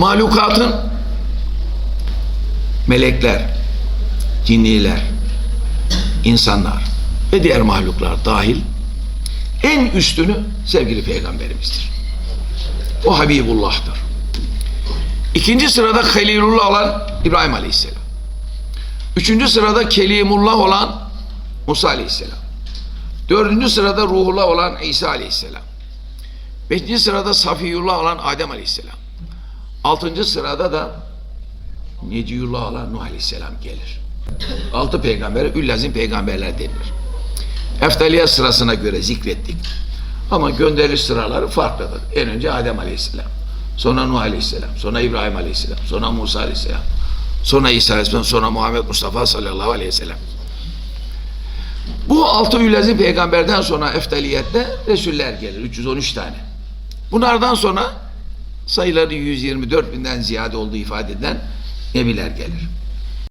Mahlukatın melekler, cinniler, insanlar ve diğer mahluklar dahil en üstünü sevgili peygamberimizdir. O Habibullah'tır. İkinci sırada Halilullah olan İbrahim Aleyhisselam. Üçüncü sırada Kelimullah olan Musa Aleyhisselam. Dördüncü sırada Ruhullah olan İsa Aleyhisselam. Beşinci sırada Safiyullah olan Adem Aleyhisselam. Altıncı sırada da Neciyullah olan Nuh Aleyhisselam gelir. Altı peygambere üllazim peygamberler denilir. Eftaliyet sırasına göre zikrettik. Ama gönderiş sıraları farklıdır. En önce Adem Aleyhisselam, sonra Nuh Aleyhisselam, sonra İbrahim Aleyhisselam, sonra Musa Aleyhisselam, sonra İsa Aleyhisselam, sonra Muhammed Mustafa sallallahu aleyhi ve sellem. Bu altı üllezim peygamberden sonra eftaliyette Resuller gelir. 313 tane. Bunlardan sonra sayıları 124 binden ziyade olduğu ifade edilen nebiler gelir.